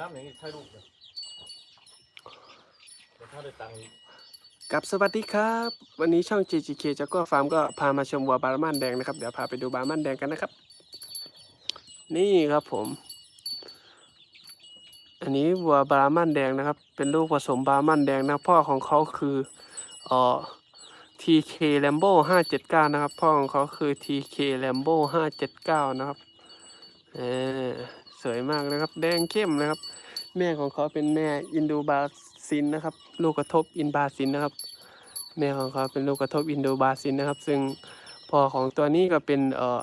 น้ำอย่างนี้ใช่ลูกเลยถ้าได้ตังค์อีกกับสวัสดีครับ วันนี้ช่อง JGK จากก็ฟาร์มก็พามาชมวัวบาร์มันแดงนะครับ เดี๋ยวพาไปดูบาร์มันแดงกันนะครับ นี่ครับผม อันนี้วัวบาร์มันแดงนะครับ เป็นลูกผสมบาร์มันแดงนะพ่อของเขาคือเอ่อ TK Lambo 579 นะครับ พ่อของเขาคือ TK Lambo 579 นะครับเออ สวยมากนะครับ แดงเข้มนะครับ แม่ของเขาเป็นแม่อินโดบาซินนะครับ ลูกกระทบอินบาซินนะครับ แม่ของเขาเป็นลูกกระทบอินโดบาซินนะครับ ซึ่งพ่อของตัวนี้ก็เป็นเอ่อ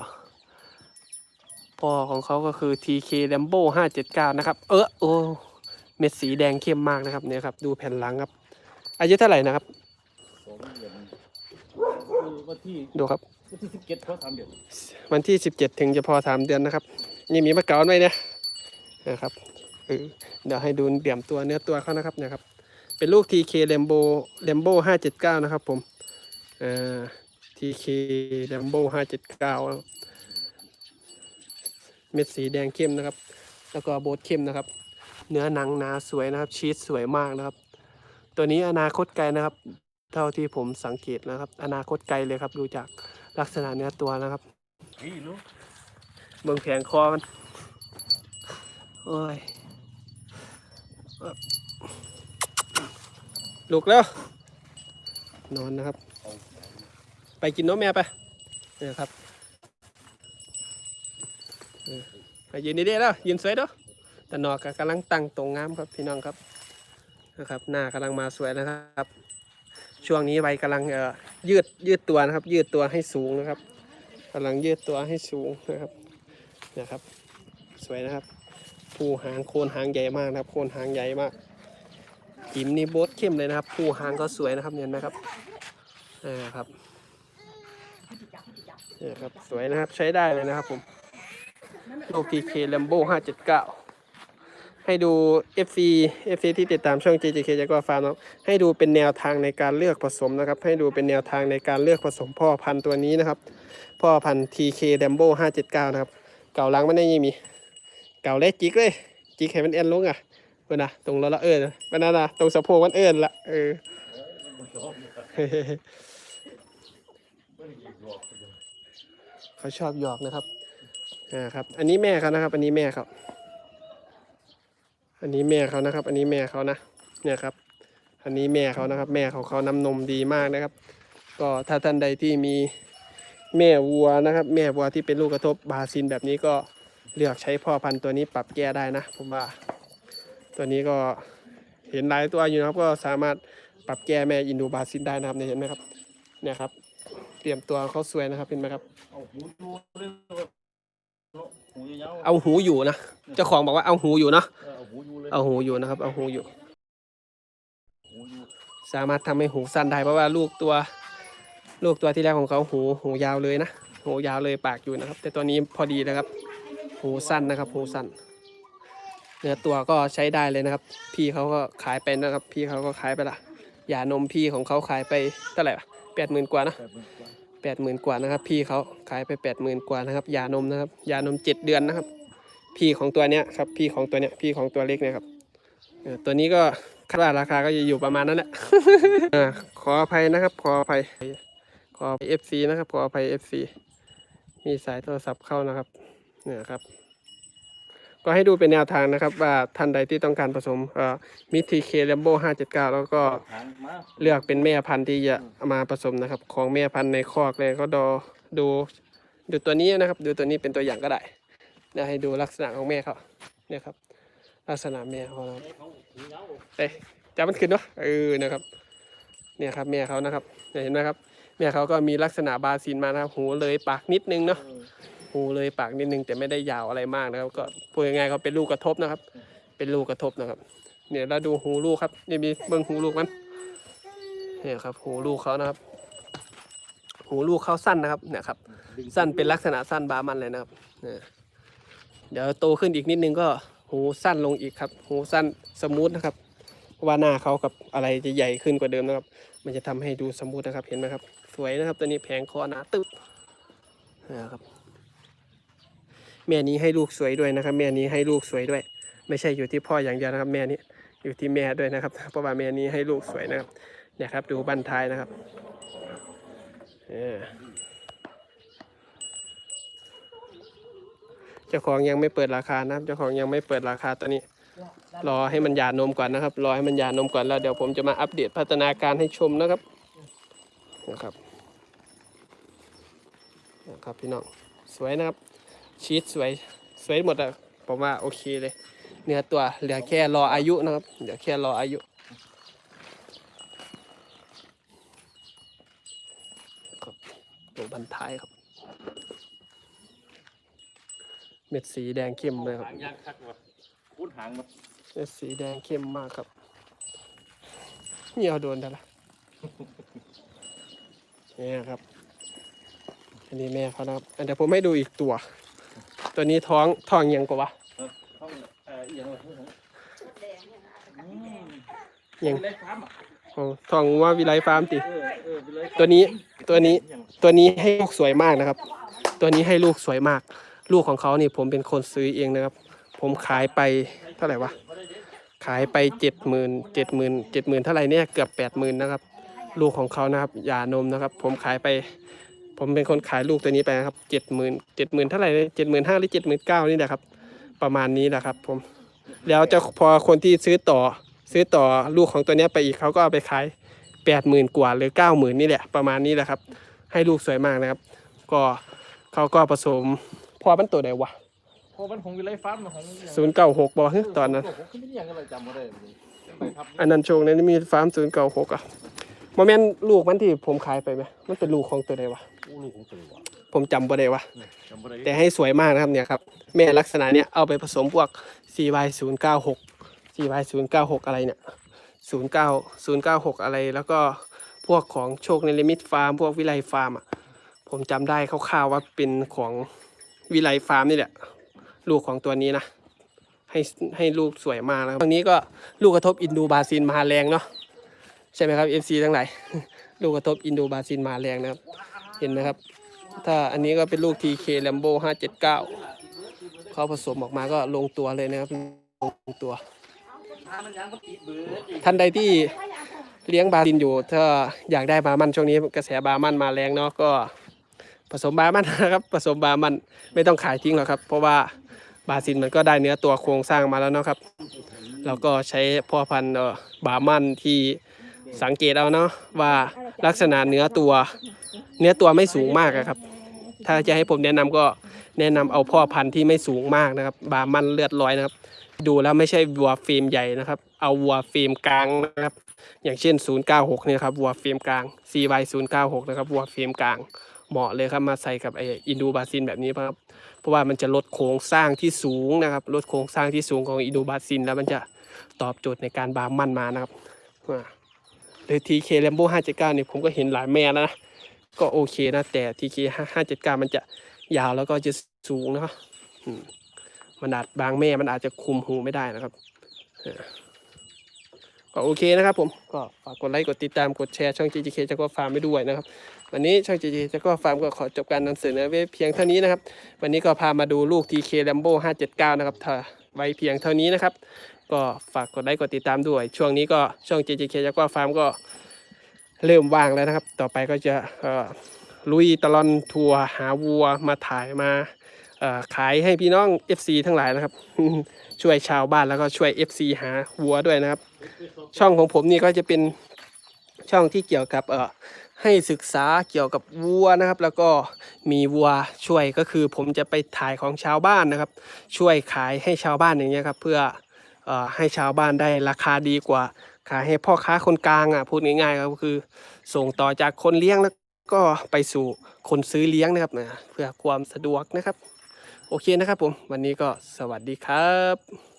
พ่อของเขาก็คือ TK Lambo 579 นะครับ เออโอ้เม็ดสีแดงเข้มมากนะครับเนี่ยครับ ดูแผ่นหลังครับ อายุเท่าไหร่นะครับสองเดือนคือวันที่ดูครับ วันที่สิบเจ็ดเพราะสามเดือนวันที่17ถึงจะพอ3เดือนนะครับ นี่มีมะเก๋าไหมเนี่ยนะครับเดี๋ยวให้ดูเดี่ยมตัวเนื้อตัวเขานะครับเนะครับ เป็นลูก TK Lambo Lambo 579 นะครับผมเอ่อ TK Lambo 579 เม็ดสีแดงเข้มนะครับ แล้วก็โบทเข้มนะครับ เนื้อหนังหนาสวยนะครับ ชีสสวยมากนะครับ ตัวนี้อนาคตไกลนะครับ เท่าที่ผมสังเกตนะครับ อนาคตไกลเลยครับ ดูจากลักษณะเนื้อตัวนะครับอีลูก เบิ่งแผงคอมัน โอ้ย ลุกแล้ว นอนนะครับ ไปกินนมแม่ไปเนี่ยครับเออไปยืนดีๆแล้วยืนสวยเด้อแต่นอกก็กำลังตั้งตรงงามครับพี่น้องครับนะครับ หน้ากำลังมาสวยนะครับ ช่วงนี้ใบกำลังเอ่อยืดยืดตัวนะครับ ยืดตัวให้สูงนะครับกำลังยืดตัวให้สูงนะครับ นะครับ สวยนะครับผู้หางโคนหางใหญ่มากนะครับ โคนหางใหญ่มากกิมนี่โบดเข้มเลยนะครับผู้หางก็สวยนะครับเห็นไหมครับอ่ครับนี่ครับสวยนะครับใช้ได้เลยนะครับผมโลกีเคลัมโบ579ให้ดู FC FC ที่ติดตามช่อง JJK จากก็ฟาร์มนะครับให้ดูเป็นแนวทางในการเลือกผสมนะครับ ให้ดูเป็นแนวทางในการเลือกผสมพ่อพันธุ์ตัวนี้นะครับ พ่อพันธุ์ TK Lambo 579 นะครับ เก่าหลังมันได้ยังมี เก่าเล็กจิกเลย จิกให้มันเอ็นลงอะเพื่อนนะตรงรถละเอิญมันนั่นนะตรงสะโพกมันเอิญละเออเขาชอบหยอกนะครับอ่าครับ อันนี้แม่เขานะครับ อันนี้แม่เขาอันนี้แม่เขานะครับ อันนี้แม่เขานะเนี่ยครับ อันนี้แม่เขานะครับ แม่ของเขาน้ำนมดีมากนะครับ ก็ถ้าท่านใดที่มี แม่วัวนะครับ แม่วัวที่เป็นลูกกระทบบาซินแบบนี้ก็เลือกใช้พ่อพันธุ์ตัวนี้ปรับแก้ได้นะ ผมว่าตัวนี้ก็เห็นหลายตัวอยู่นะครับ ก็สามารถปรับแก้แม่อินโดบาซินได้นะครับเนี่ยเห็นไหมครับเนี่ยครับ เตรียมตัวเขาสวยนะครับเห็นไหมครับ เอาหูดูเลยหูยาวๆเอาหูอยู่นะเจ้าของบอกว่าเอาหูอยู่เนาะเออเอาหูอยู่เลยเอาหูอยู่นะครับ เอาหูอยู่ หูอยู่ สามารถทำให้หูสั้นได้เพราะว่าลูกตัว ลูกตัวที่แรกของเขาหูหูยาวเลยนะหูยาวเลยปากอยู่นะครับ แต่ตัวนี้พอดีนะครับ หูสั้นนะครับ หูสั้น เนื้อตัวก็ใช้ได้เลยนะครับ พี่เขาก็ขายไปนะครับ พี่เขาก็ขายไปละยานมพี่ของเขาขายไปเท่าไหร่แปดหมื่นกว่านะแปดหมื่นกว่านะครับ พี่เขาขายไปแปดหมื่นกว่านะครับ ยานมนะครับ ยานมเจ็ดเดือนนะครับ พี่ของตัวเนี้ยครับ พี่ของตัวเนี้ย พี่ของตัวเล็กเนี่ยครับตัวนี้ก็คาดว่าราคาก็จะอยู่ประมาณนั้นแหละขออภัยนะครับ ขออภัย อเอฟซีนะครับ ขออภัยเอฟซีมีสายโทรศัพท์เข้านะครับ เนี่ยครับ ก็ให้ดูเป็นแนวทางนะครับว่าท่านใดที่ต้องการผสมเอ่อมิทีเคเลมโบห้าเจ็ดเก้าแล้วก็เลือกเป็นแม่พันธุ์ที่จะมาผสมนะครับ ของแม่พันธุ์ในคอกเลยก็ดูดูดูตัวนี้นะครับ ดูตัวนี้เป็นตัวอย่างก็ได้เดี๋ยวให้ดูลักษณะของแม่เขาเนี่ยครับ ลักษณะแม่เขาครับเขาหูยาวเอ้ยจับมันขึ้นเนาะเออนะครับ เนี่ยครับแม่เขานะครับเห็นไหมครับ แม่เขาก็มีลักษณะบาซินมานะครับ หูเลยปากนิดนึงเนาะเออหูเลยปากนิดนึงแต่ไม่ได้ยาวอะไรมากนะครับ ก็พูดง่ายๆเขาเป็นลูกกระทบนะครับ เป็นลูกกระทบนะครับ เนี่ยเราดูหูลูกครับนี่มีเบิ้งหูลูกมันเนี่ยครับ หูลูกเขานะครับ หูลูกเขาสั้นนะครับเนี่ยครับ สั้นเป็นลักษณะสั้นบามันเลยนะครับเนี่ยเดี๋ยวโตขึ้นอีกนิดนึงก็หูสั้นลงอีกครับ หูสั้นสมูทนะครับเพราะว่าหน้าเขากับอะไรจะใหญ่ขึ้นกว่าเดิมนะครับ มันจะทำให้ดูสมูทนะครับเห็นไหมครับ สวยนะครับตัวนี้แผงคอหนาตึ๊บนะครับ แม่นี้ให้ลูกสวยด้วยนะครับ แม่นี้ให้ลูกสวยด้วย ไม่ใช่อยู่ที่พ่ออย่างเดียวนะครับ แม่นี้อยู่ที่แม่ด้วยนะครับเพราะว่าแม่นี้ให้ลูกสวยนะครับเนี่ยครับ ดูบันท้ายนะครับเออเจ้าของยังไม่เปิดราคานะครับเจ้าของยังไม่เปิดราคาตัวนี้ รอให้มันหย่านมก่อนนะครับรอให้มันหย่านมก่อนแล้วเดี๋ยวผมจะมาอัปเดตพัฒนาการให้ชมนะครับนะครับนะครับพี่น้องสวยนะครับ ชีสสวยสวยหมดอะผมว่าโอเคเลย เนื้อตัวเหลือแค่รออายุนะครับเหลือแค่รออายุครับตัวบันท้ายครับ เม็ดสีแดงเข้มเลยครับ คักวะคูดหางมาเม็ดสีแดงเข้มมากครับนี่เอาโดนได้ละเนี่ยครับ อันนี้แม่เขานะครับอันเดี๋ยวผมให้ดูอีกตัว ตัวนี้ท้องท้องยังกว่าวะเออต้องเอ่ออีกอย่างวะอืมยังเล็กฟาร์มอะโอ้ท้องว่าวิไลฟาร์มติเออเออไปเลยตัวนี้ตัวนี้อย่างตัวนี้ให้ลูกสวยมากนะครับ ตัวนี้ให้ลูกสวยมาก ลูกของเขานี่ผมเป็นคนซื้อเองนะครับ ผมขายไปเท่าไหร่วะ ขายไปเจ็ดหมื่นเจ็ดหมื่นเจ็ดหมื่นเท่าไหร่เนี่ยเกือบแปดหมื่นนะครับ ลูกของเขานะครับยานมนะครับ ผมขายไป ผมเป็นคนขายลูกตัวนี้ไปนะครับเจ็ดหมื่นเจ็ดหมื่นเท่าไหร่เจ็ดหมื่นห้าหรือเจ็ดหมื่นเก้านี่แหละครับ ประมาณนี้แหละครับ ผมแล้วจะพอคนที่ซื้อต่อซื้อต่อลูกของตัวนี้ไปอีกเขาก็เอาไปขายแปดหมื่นกว่าหรือเก้าหมื่นนี่แหละประมาณนี้แหละครับ ให้ลูกสวยมากนะครับ ก็เขาก็ผสมพอมันตัวใดวะ พอมันของวิไลฟาร์มมันของศูนย์เก้าหกบอฮึตอนนั้นผมขึ้นไม่ได้ยังก็เลยจำไม่ได้เลยไปครับอันนั้นโชงนั้นมีฟาร์มศูนย์เก้าหกอะโมเมนต์ลูกมันที่ผมขายไปไหมมันเป็นลูกของตัวใดวะ อู้ลูกของตัววะผมจำบ่ได้วะเนี่ยจำไม่ได้แต่ให้สวยมากนะครับเนี่ยครับ แม่ลักษณะเนี้ยเอาไปผสมพวก CY 0 9 6 CY 0 9 6 อะไรเนี่ย0 9 0 9 6 อะไรแล้วก็พวกของโชคในลิมิตฟาร์ม พวกวิไลฟาร์มอะผมจำได้คร่าวๆว่าเป็นของวิไลฟาร์มนี่แหละ ลูกของตัวนี้นะ ให้ให้ลูกสวยมากนะครับตรงนี้ก็ลูกกระทบอินดูบาซินมาแรงเนาะใช่ไหมครับ FC ทั้งหลายลูกกระทบอินดูบาซินมาแรงนะครับ เห็นไหมครับ ถ้าอันนี้ก็เป็นลูก TK Lambo 579เขาผสมออกมาก็ลงตัวเลยนะครับลงตัว ท่านใดที่เลี้ยงบาซินอยู่ ถ้าอยากได้บามันช่วงนี้กระแสบามันมาแรงเนาะก็ผสมบามันนะครับผสมบามันไม่ต้องขายทิ้งหรอกครับ เพราะว่า บาซินมันก็ได้เนื้อตัวโครงสร้างมาแล้วเนาะครับ เราก็ใช้พ่อพันธุ์บามันที่สังเกตเอาเนาะว่าลักษณะเนื้อตัว เนื้อตัวไม่สูงมากครับ ถ้าจะให้ผมแนะนำก็แนะนำเอาพ่อพันธุ์ที่ไม่สูงมากนะครับ บามันเลือดร้อยนะครับ ดูแล้วไม่ใช่วัวฟิล์มใหญ่นะครับ เอาวัวฟิล์มกลางนะครับ อย่างเช่น 096เนี่ยครับวัวฟิล์มกลาง CY 096 นะครับวัวฟิล์มกลางเหมาะเลยครับมาใส่กับไออินดูบาซินแบบนี้ครับ เพราะว่ามันจะลดโครงสร้างที่สูงนะครับลดโครงสร้างที่สูงของอินดูบาซิน แล้วมันจะตอบโจทย์ในการบามันมานะครับหรือ TK Lambo 579เนี่ยผมก็เห็นหลายแม่แล้วนะก็โอเคนะ แต่ TK 579มันจะยาวแล้วก็จะสูงนะครับมันอาจบางแม่มันอาจจะคุมหูไม่ได้นะครับ ก็โอเคนะครับผมก็ฝากกดไลค์กดติดตามกดแชร์ช่อง JJK จะก็ฟาร์มไปด้วยนะครับ วันนี้ช่อง JJK จะก็ฟาร์มก็ขอจบการนำเสนอไว้เพียงเท่านี้นะครับ วันนี้ก็พามาดูลูก TK Lambo 579 นะครับถ้าไว้เพียงเท่านี้นะครับ ก็ฝากกดไลค์กดติดตามด้วย ช่วงนี้ก็ช่อง JJK จะก็ฟาร์มก็เริ่มว่างแล้วนะครับ ต่อไปก็จะลุยตลอนทัวร์หาวัวมาถ่ายมาขายให้พี่น้อง FC ทั้งหลายนะครับ ช่วยชาวบ้านแล้วก็ช่วย FC หาวัวด้วยนะครับ ช่องของผมนี่ก็จะเป็นช่องที่เกี่ยวกับเอ่อให้ศึกษาเกี่ยวกับวัวนะครับ แล้วก็มีวัวช่วยก็คือผมจะไปถ่ายของชาวบ้านนะครับ ช่วยขายให้ชาวบ้านอย่างเงี้ยครับ เพื่อเอ่อให้ชาวบ้านได้ราคาดีกว่า ขายให้พ่อค้าคนกลางอะพูดง่ายๆก็คือ ส่งต่อจากคนเลี้ยงแล้วก็ไปสู่คนซื้อเลี้ยงนะครับนะเพื่อความสะดวกนะครับ โอเคนะครับผม วันนี้ก็สวัสดีครับ